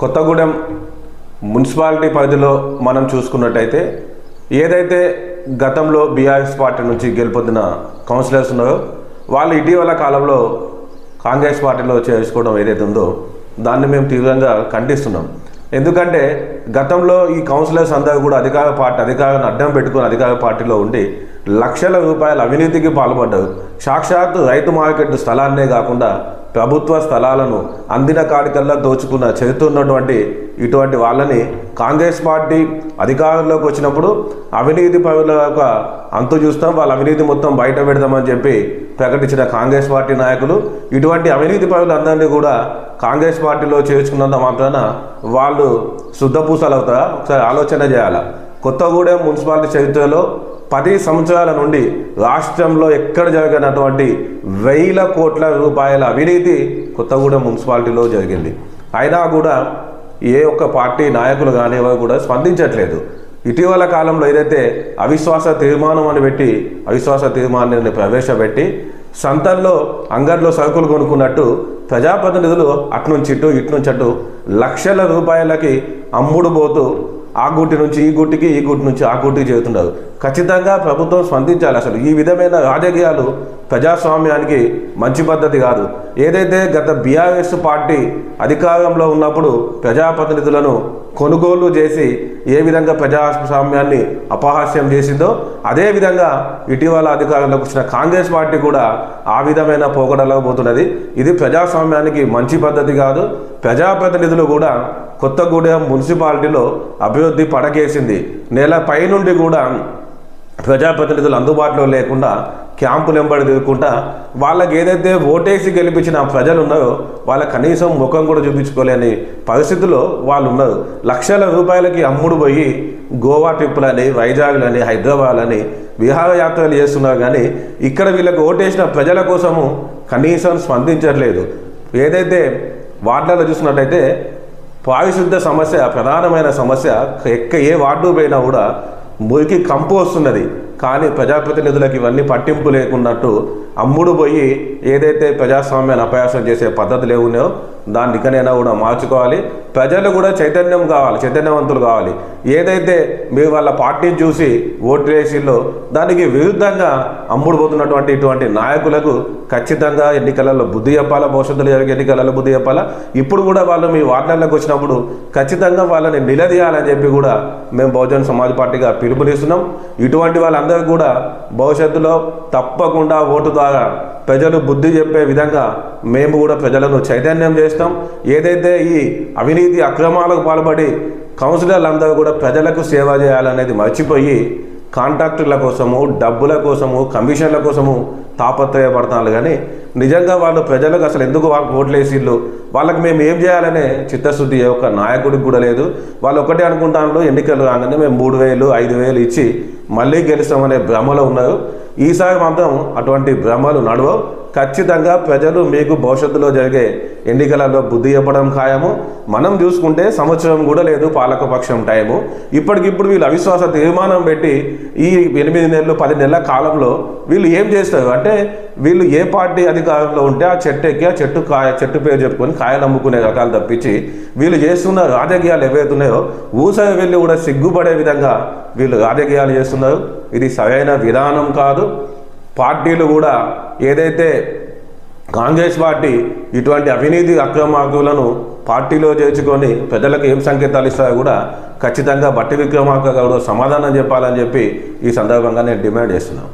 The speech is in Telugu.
కొత్తగూడెం మున్సిపాలిటీ పరిధిలో మనం చూసుకున్నట్టయితే ఏదైతే గతంలో బీఆర్ఎస్ పార్టీ నుంచి గెలుపొందిన కౌన్సిలర్స్ ఉన్నారో వాళ్ళు ఇటీవల కాలంలో కాంగ్రెస్ పార్టీలో చేర్చుకోవడం ఏదైతే ఉందో దాన్ని మేము తీవ్రంగా ఖండిస్తున్నాం. ఎందుకంటే గతంలో ఈ కౌన్సిలర్స్ అందరూ కూడా అధికార పార్టీ అధికారాన్ని అడ్డం పెట్టుకుని అధికార పార్టీలో ఉండి లక్షల రూపాయల అవినీతికి పాల్పడ్డారు. సాక్షాత్తు రైతు మార్కెట్ స్థలాన్నే కాకుండా ప్రభుత్వ స్థలాలను అందిన కాడికల్లా దోచుకున్న చరిత్ర ఉన్నటువంటి ఇటువంటి వాళ్ళని కాంగ్రెస్ పార్టీ అధికారంలోకి వచ్చినప్పుడు అవినీతి పరుల యొక్క అంతు చూస్తాం వాళ్ళ అవినీతి మొత్తం బయట పెడదామని చెప్పి ప్రకటించిన కాంగ్రెస్ పార్టీ నాయకులు ఇటువంటి అవినీతి పరులందరినీ కూడా కాంగ్రెస్ పార్టీలో చేర్చుకున్నంత మాత్రాన వాళ్ళు శుద్ధపూసలు అవుతారా? ఒకసారి ఆలోచన చేయాలా? కొత్తగూడెం మున్సిపాలిటీ చరిత్రలో పది సంవత్సరాల నుండి రాష్ట్రంలో ఎక్కడ జరగనటువంటి వేల కోట్ల రూపాయల అవినీతి కొత్తగూడెం మున్సిపాలిటీలో జరిగింది. అయినా కూడా ఏ ఒక్క పార్టీ నాయకులు కానీ ఎవరు కూడా స్పందించట్లేదు. ఇటీవల కాలంలో ఏదైతే అవిశ్వాస తీర్మానం అని పెట్టి అవిశ్వాస తీర్మానాన్ని ప్రవేశపెట్టి సంతల్లో అంగడిలో సరుకులు కొనుక్కున్నట్టు ప్రజాప్రతినిధులు అట్నుంచి ఇటు ఇటు నుంచి అటు లక్షల రూపాయలకి అమ్ముడు పోతూ ఆ గుట్టి నుంచి ఈ గుట్టికి ఈ గుట్టి నుంచి ఆ గుట్టికి చేరుతుండదు. ఖచ్చితంగా ప్రభుత్వం స్పందించాలి అసలు. ఈ విధమైన రాజకీయాలు ప్రజాస్వామ్యానికి మంచి పద్ధతి కాదు. ఏదైతే గత బీఆర్ఎస్ పార్టీ అధికారంలో ఉన్నప్పుడు ప్రజాప్రతినిధులను కొనుగోలు చేసి ఏ విధంగా ప్రజాస్వామ్యాన్ని అపహాస్యం చేసిందో అదేవిధంగా ఇటీవల అధికారంలోకి వచ్చిన కాంగ్రెస్ పార్టీ కూడా ఆ విధమైన పోకడలకపోతున్నది ఇది ప్రజాస్వామ్యానికి మంచి పద్ధతి కాదు. ప్రజాప్రతినిధులు కూడా కొత్తగూడెం మున్సిపాలిటీలో అభివృద్ధి పడకేసింది. నెల పైనుండి కూడా ప్రజాప్రతినిధులు అందుబాటులో లేకుండా క్యాంపులు వెంబడి తిరుగుకుంటా వాళ్ళకి ఏదైతే ఓటేసి గెలిపించిన ప్రజలు ఉన్నారో వాళ్ళ కనీసం ముఖం కూడా చూపించుకోలేని పరిస్థితుల్లో వాళ్ళు ఉన్నారు లక్షల రూపాయలకి అమ్ముడు పోయి గోవా ట్రిప్పులని వైజాగ్లని హైదరాబాద్ అని విహారయాత్రలు చేస్తున్నారు కానీ ఇక్కడ వీళ్ళకి ఓటేసిన ప్రజల కోసము కనీసం స్పందించట్లేదు. ఏదైతే వార్డులలో చూసినట్టయితే పారిశుద్ధ సమస్య ప్రధానమైన సమస్య ఎక్క ఏ వార్డు పోయినా కూడా మురికి కంపు వస్తున్నది. కానీ ప్రజాప్రతినిధులకు ఇవన్నీ పట్టింపు లేకున్నట్టు అమ్ముడు పోయి ఏదైతే ప్రజాస్వామ్యాన్ని అపయాసం చేసే పద్ధతులు లేవునో దాన్ని ఇకనైనా కూడా మార్చుకోవాలి. ప్రజలు కూడా చైతన్యం కావాలి చైతన్యవంతులు కావాలి. ఏదైతే మీరు వాళ్ళ పార్టీని చూసి ఓటు వేసిల్లో దానికి విరుద్ధంగా అమ్ముడు పోతున్నటువంటి ఇటువంటి నాయకులకు ఖచ్చితంగా ఎన్నికలలో బుద్ధి చెప్పాలా భవిష్యత్తులో జరిగే ఎన్నికలలో బుద్ధి చెప్పాలా? ఇప్పుడు కూడా వాళ్ళు మీ వార్డులకు వచ్చినప్పుడు ఖచ్చితంగా వాళ్ళని నిలదీయాలని చెప్పి కూడా మేము బహుజన సమాజ్ పార్టీగా పిలుపునిస్తున్నాం. ఇటువంటి వాళ్ళ వాళ్ళందరికీ కూడా భవిష్యత్తులో తప్పకుండా ఓటు ద్వారా ప్రజలు బుద్ధి చెప్పే విధంగా మేము కూడా ప్రజలను చైతన్యం చేస్తాం. ఏదైతే ఈ అవినీతి అక్రమాలకు పాల్పడి కౌన్సిలర్లు అందరూ కూడా ప్రజలకు సేవ చేయాలనేది మర్చిపోయి కాంట్రాక్టుల కోసము డబ్బుల కోసము కమిషన్ల కోసము తాపత్రయపడుతున్నారు. కానీ నిజంగా వాళ్ళు ప్రజలకు అసలు ఎందుకు వాళ్ళకి ఓట్లు వేసిళ్ళు వాళ్ళకి మేము ఏం చేయాలనే చిత్తశుద్ధి ఒక నాయకుడికి కూడా లేదు. వాళ్ళు ఒకటే అనుకుంటాను ఎన్నికలు రాగానే మేము మూడు వేలు ఐదు వేలు ఇచ్చి మళ్ళీ గెలుస్తామనే భ్రమలో ఉన్నారు. ఈసారి మాత్రం అటువంటి భ్రమలు నడవవు. ఖచ్చితంగా ప్రజలు మీకు భవిష్యత్తులో జరిగే ఎన్నికలలో బుద్ధి చెప్పడం ఖాయము. మనం చూసుకుంటే సంవత్సరం కూడా లేదు పాలకపక్షం టైము. ఇప్పటికిప్పుడు వీళ్ళు అవిశ్వాస తీర్మానం పెట్టి ఈ ఎనిమిది నెలలు పది నెలల కాలంలో వీళ్ళు ఏం చేస్తారు? అంటే వీళ్ళు ఏ పార్టీ అధికారంలో ఉంటే ఆ చెట్టు ఎక్కి ఆ చెట్టు కాయ చెట్టు పేరు చెప్పుకొని కాయలు అమ్ముకునే రకాలు తప్పించి వీళ్ళు చేస్తున్న రాజకీయాలు ఏవైతున్నాయో ఊసరి వెళ్ళి కూడా సిగ్గుపడే విధంగా వీళ్ళు రాజకీయాలు చేస్తున్నారు. ఇది సరైన విధానం కాదు. పార్టీలు కూడా ఏదైతే కాంగ్రెస్ పార్టీ ఇటువంటి అవినీతి అక్రమార్కులను పార్టీలో చేర్చుకొని ప్రజలకు ఏం సంకేతాలు ఇస్తారో కూడా ఖచ్చితంగా బట్టి విక్రమార్క గారు సమాధానం చెప్పాలని చెప్పి ఈ సందర్భంగా నేను డిమాండ్ చేస్తున్నాను.